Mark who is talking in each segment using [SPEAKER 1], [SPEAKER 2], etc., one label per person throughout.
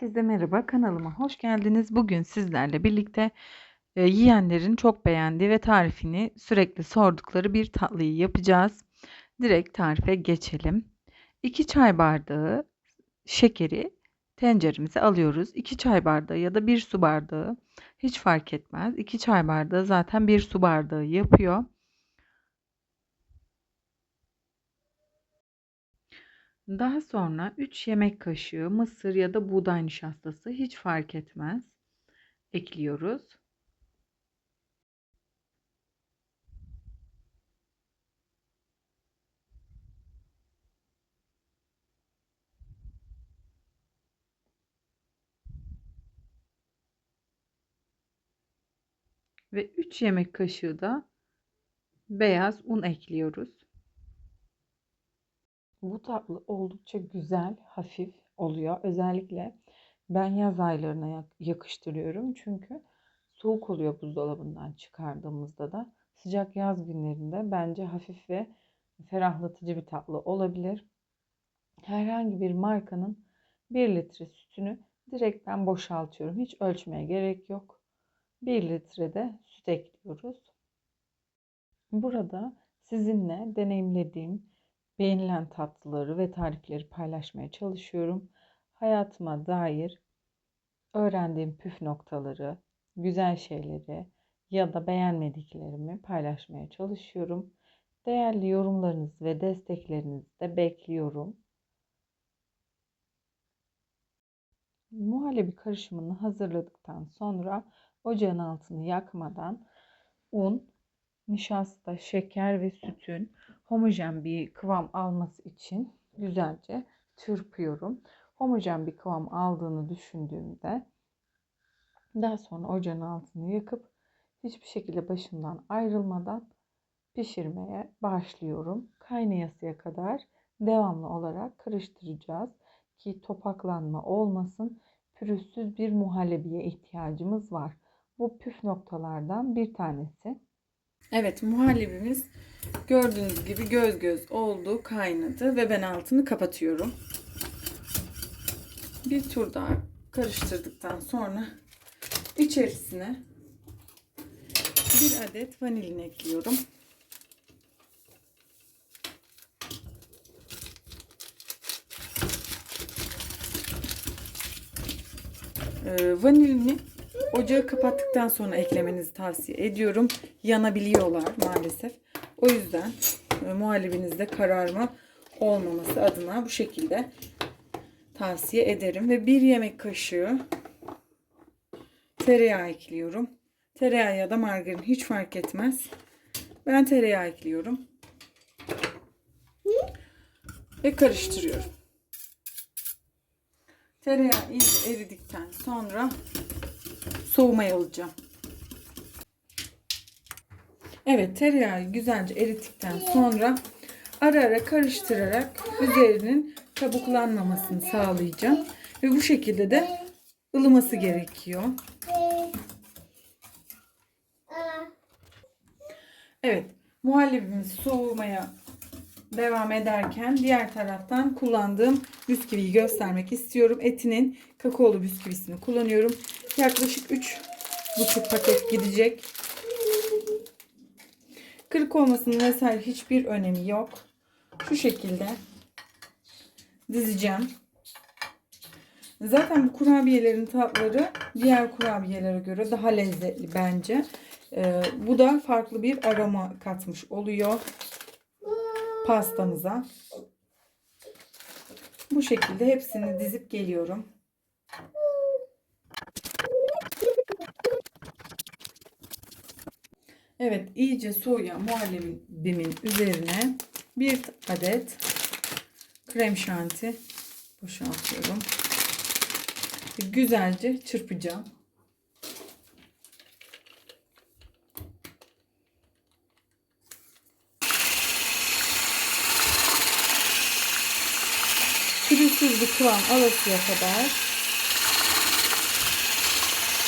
[SPEAKER 1] Herkese merhaba, kanalıma hoş geldiniz. Bugün sizlerle birlikte e, yiyenlerin çok beğendiği ve tarifini sürekli sordukları bir tatlıyı yapacağız. Direkt tarife geçelim. 2 çay bardağı şekeri tenceremize alıyoruz. 2 çay bardağı ya da 1 su bardağı hiç fark etmez. 2 çay bardağı zaten 1 su bardağı yapıyor. Daha sonra 3 yemek kaşığı mısır ya da buğday nişastası hiç fark etmez ekliyoruz. Ve 3 yemek kaşığı da beyaz un ekliyoruz. Bu tatlı oldukça güzel, hafif oluyor. Özellikle ben yaz aylarına yakıştırıyorum. Çünkü soğuk oluyor buzdolabından çıkardığımızda da. Sıcak yaz günlerinde bence hafif ve ferahlatıcı bir tatlı olabilir. Herhangi bir markanın 1 litre sütünü direkt ben boşaltıyorum. Hiç ölçmeye gerek yok. 1 litre de süt ekliyoruz. Burada sizinle deneyimlediğim beğenilen tatlıları ve tarifleri paylaşmaya çalışıyorum. Hayatıma dair öğrendiğim püf noktaları, güzel şeyleri ya da beğenmediklerimi paylaşmaya çalışıyorum. Değerli yorumlarınız ve desteklerinizi de bekliyorum. Muhallebi karışımını hazırladıktan sonra ocağın altını yakmadan un, nişasta, şeker ve sütün homojen bir kıvam alması için güzelce çırpıyorum. Homojen bir kıvam aldığını düşündüğümde daha sonra ocağın altını yakıp hiçbir şekilde başından ayrılmadan pişirmeye başlıyorum. Kaynayasıya kadar devamlı olarak karıştıracağız ki topaklanma olmasın. Pürüzsüz bir muhallebiye ihtiyacımız var. Bu püf noktalardan bir tanesi. Evet muhallebimiz gördüğünüz gibi göz göz oldu kaynadı ve ben altını kapatıyorum. Bir tur daha karıştırdıktan sonra içerisine bir adet vanilin ekliyorum. Ee, vanilini Ocağı kapattıktan sonra eklemenizi tavsiye ediyorum. Yanabiliyorlar maalesef. O yüzden e, muhallebinizde kararma olmaması adına bu şekilde tavsiye ederim. Ve bir yemek kaşığı tereyağı ekliyorum. Tereyağı ya da margarin hiç fark etmez. Ben tereyağı ekliyorum. Ve karıştırıyorum. Tereyağı iyice eridikten sonra soğumaya alacağım. Evet tereyağı güzelce erittikten sonra ara ara karıştırarak üzerinin kabuklanmamasını sağlayacağım. Ve bu şekilde de ılıması gerekiyor. Evet muhallebimiz soğumaya devam ederken diğer taraftan kullandığım bisküviyi göstermek istiyorum. Etinin kakaolu bisküvisini kullanıyorum. Yaklaşık 3,5 paket gidecek. Kırık olmasının vesaire hiçbir önemi yok. Şu şekilde dizeceğim. Zaten bu kurabiyelerin tatları diğer kurabiyelere göre daha lezzetli bence. Ee, bu da farklı bir aroma katmış oluyor pastamıza. Bu şekilde hepsini dizip geliyorum. Evet iyice soğuyan muhallebimin üzerine bir adet krem şanti boşaltıyorum. Güzelce çırpacağım. Pürüzsüz bir kıvam alasıya kadar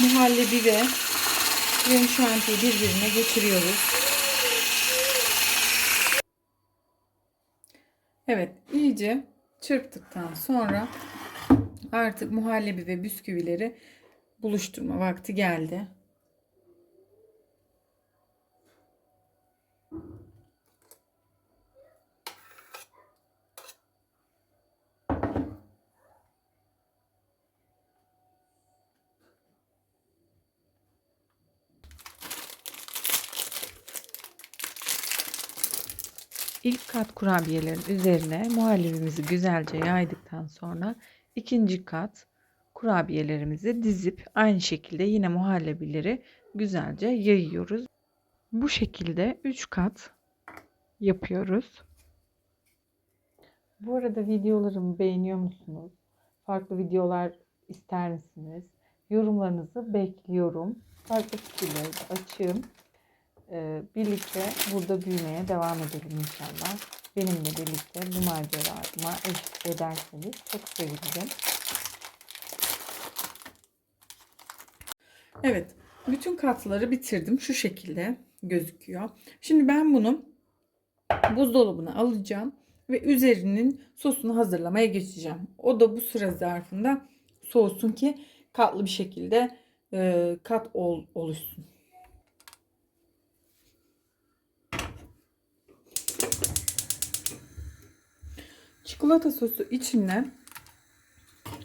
[SPEAKER 1] muhallebi ve krem şantiyi birbirine geçiriyoruz. Evet iyice çırptıktan sonra Artık muhallebi ve bisküvileri buluşturma vakti geldi. İlk kat kurabiyelerin üzerine muhallebimizi güzelce yaydıktan sonra ikinci kat kurabiyelerimizi dizip aynı şekilde yine muhallebileri güzelce yayıyoruz. Bu şekilde 3 kat yapıyoruz. Bu arada videolarımı beğeniyor musunuz? Farklı videolar ister misiniz? Yorumlarınızı bekliyorum. Farklı fikirleri açığım. Ee, birlikte burada büyümeye devam edelim inşallah. Benimle birlikte bu macerama eşlik ederseniz çok sevinirim. Evet, bütün katları bitirdim. Şu şekilde gözüküyor. Şimdi ben bunu buzdolabına alacağım ve üzerinin sosunu hazırlamaya geçeceğim. O da bu süre zarfında soğusun ki katlı bir şekilde e, kat ol, oluşsun. Çikolata sosu içine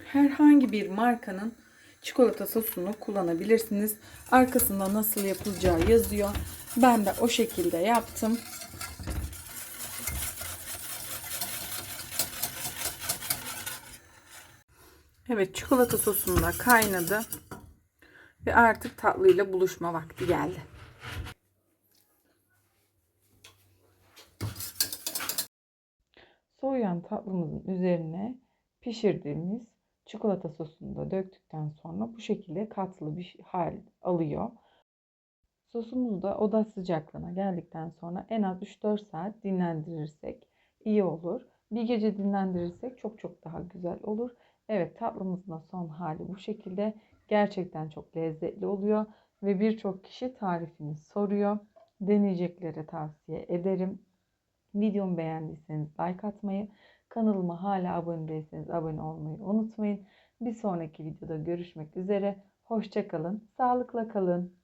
[SPEAKER 1] herhangi bir markanın çikolata sosunu kullanabilirsiniz. Arkasında nasıl yapılacağı yazıyor. Ben de o şekilde yaptım. Evet çikolata sosum da kaynadı. Ve artık tatlıyla buluşma vakti geldi. Soğuyan tatlımızın üzerine pişirdiğimiz çikolata sosunu da döktükten sonra bu şekilde katlı bir hal alıyor. Sosumuz da oda sıcaklığına geldikten sonra en az 3-4 saat dinlendirirsek iyi olur. Bir gece dinlendirirsek çok çok daha güzel olur. Evet tatlımızın da son hali bu şekilde. Gerçekten çok lezzetli oluyor ve birçok kişi tarifini soruyor. Deneyeceklere tavsiye ederim. Videomu beğendiyseniz like atmayı, kanalıma hala abone değilseniz abone olmayı unutmayın. Bir sonraki videoda görüşmek üzere. Hoşçakalın, sağlıkla kalın.